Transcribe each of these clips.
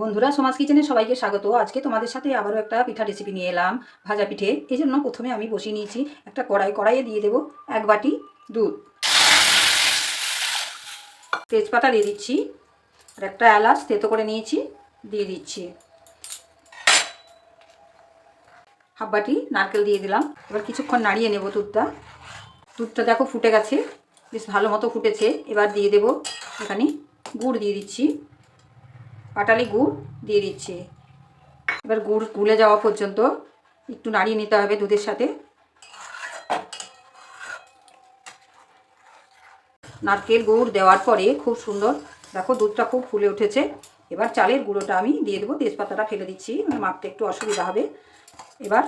বন্ধুরা, সমাজ কিচেনে সবাইকে স্বাগত। আজকে তোমাদের সাথে আবারও একটা পিঠা রেসিপি নিয়ে এলাম, ভাজা পিঠে। এই জন্য প্রথমে আমি বসিয়ে নিয়েছি একটা কড়াই। কড়াইয়ে দিয়ে দেবো এক বাটি দুধ। তেজপাতা দিয়ে দিচ্ছি, আর একটা এলাচ তেতো করে নিয়েছি, দিয়ে দিচ্ছি। হাফ বাটি নারকেল দিয়ে দিলাম। এবার কিছুক্ষণ নাড়িয়ে নেব দুধটা। দুধটা দেখো ফুটে গেছে, বেশ ভালো মতো ফুটেছে। এবার দিয়ে দেব এখানে গুড় দিয়ে দিচ্ছি। পাটালি গুড় দিয়ে দিচ্ছি। এবার গুড় গুলে যাওয়া পর্যন্ত একটু নাড়িয়ে নিতে হবে দুধের সাথে। নারকেল গুড় দেওয়ার পরে খুব সুন্দর, দেখো দুধটা খুব ফুলে উঠেছে। এবার চালের গুঁড়োটা আমি দিয়ে দেবো, তেজপাতাটা ফেলে দিচ্ছি মানে মাপতে একটু অসুবিধা হবে। এবার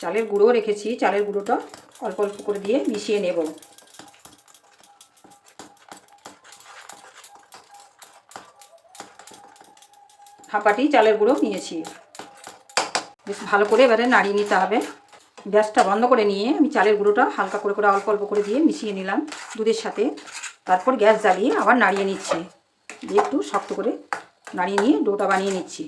চালের গুঁড়ো রেখেছি, চালের গুঁড়োটা অল্প অল্প করে দিয়ে মিশিয়ে নেব। হাঁপাটি চালের গুঁড়ো নিয়েছি। বেশ ভালো করে এবারে নাড়িয়ে নিতে হবে। গ্যাসটা বন্ধ করে নিয়ে আমি চালের গুঁড়োটা হালকা করে করে অল্প অল্প করে দিয়ে মিশিয়ে নিলাম দুধের সাথে। তারপর গ্যাস জ্বালিয়ে আবার নাড়িয়ে নিচ্ছি। দিয়ে একটু শক্ত করে নাড়িয়ে নিয়ে ডোটা বানিয়ে নিচ্ছি।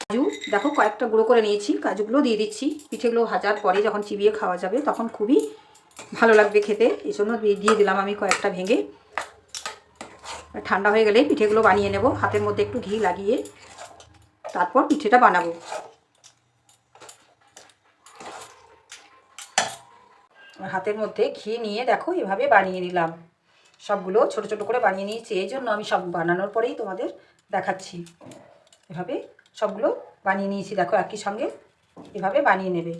কাজু, দেখো কয়েকটা গুঁড়ো করে নিয়েছি, কাজুগুলো দিয়ে দিচ্ছি। পিঠেগুলো ভাজার পরে যখন চিবিয়ে খাওয়া যাবে তখন খুবই ভালো লাগবে খেতে। এই জন্য দিয়ে দিলাম আমি কয়েকটা ভেঙে। ঠান্ডা হয়ে গেলে পিঠেগুলো বানিয়ে নেব। হাতের মধ্যে একটু ঘি লাগিয়ে তারপর পিঠেটা বানাবো। হাতের মধ্যে ঘি নিয়ে দেখো, এভাবে বানিয়ে নিলাম। সবগুলো ছোট ছোট করে বানিয়ে নিয়েছি, এই জন্য আমি সব বানানোর পরেই তোমাদের দেখাচ্ছি। এভাবে সবগুলো বানিয়ে নিয়েছি, দেখো একই সঙ্গে এভাবে বানিয়ে নেবে।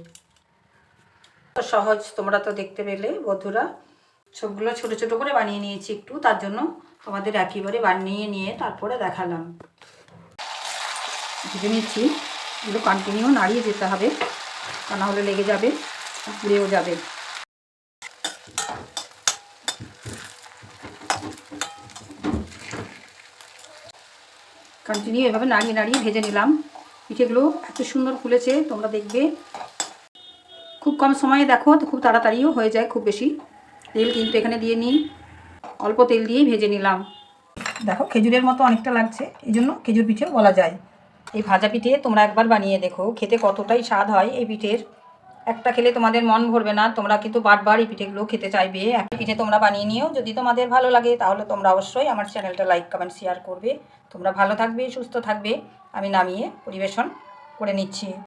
সহজ, তোমরা তো দেখতে পেলে বন্ধুরা। সবগুলো ছোট ছোট করে বানিয়ে নিয়েছি একটু, তার জন্য তোমাদের একেবারে বানিয়ে নিয়ে তারপরে দেখালাম। ভেজে নিচ্ছি। এগুলো কন্টিনিউ নাড়িয়ে যেতে হবে, তা না হলে লেগে যাবে, পুড়েও যাবে। কন্টিনিউ এভাবে নাড়িয়ে নাড়িয়ে ভেজে নিলাম। পিঠেগুলো এত সুন্দর ফুলেছে, তোমরা দেখবে। খুব কম সময়ে দেখো, তো খুব তাড়াতাড়িও হয়ে যায় খুব বেশি। তেল কিন্তু এখানে দিয়ে নিই। অল্প তেল দিয়েই ভেজে নিলাম। দেখো খেজুরের মতো অনেকটা লাগছে এই জন্য খেজুর পিঠেও বলা যায়। এই ভাজা পিঠে তোমরা একবার বানিয়ে দেখো। খেতে কতটাই স্বাদ হয় এই পিঠের। একটা খেলে তোমাদের মন ভরবে না। তোমরা কিন্তু বারবার এই পিঠেগুলো খেতে চাইবে। এক পিঠে তোমরা বানিয়ে নিও। যদি তোমাদের ভালো লাগে, তাহলে তোমরা অবশ্যই আমার চ্যানেলটা লাইক, কমেন্ট, শেয়ার করবে। তোমরা ভালো থাকবে, সুস্থ থাকবে। আমি নামিয়ে পরিবেশন করে নিচ্ছি।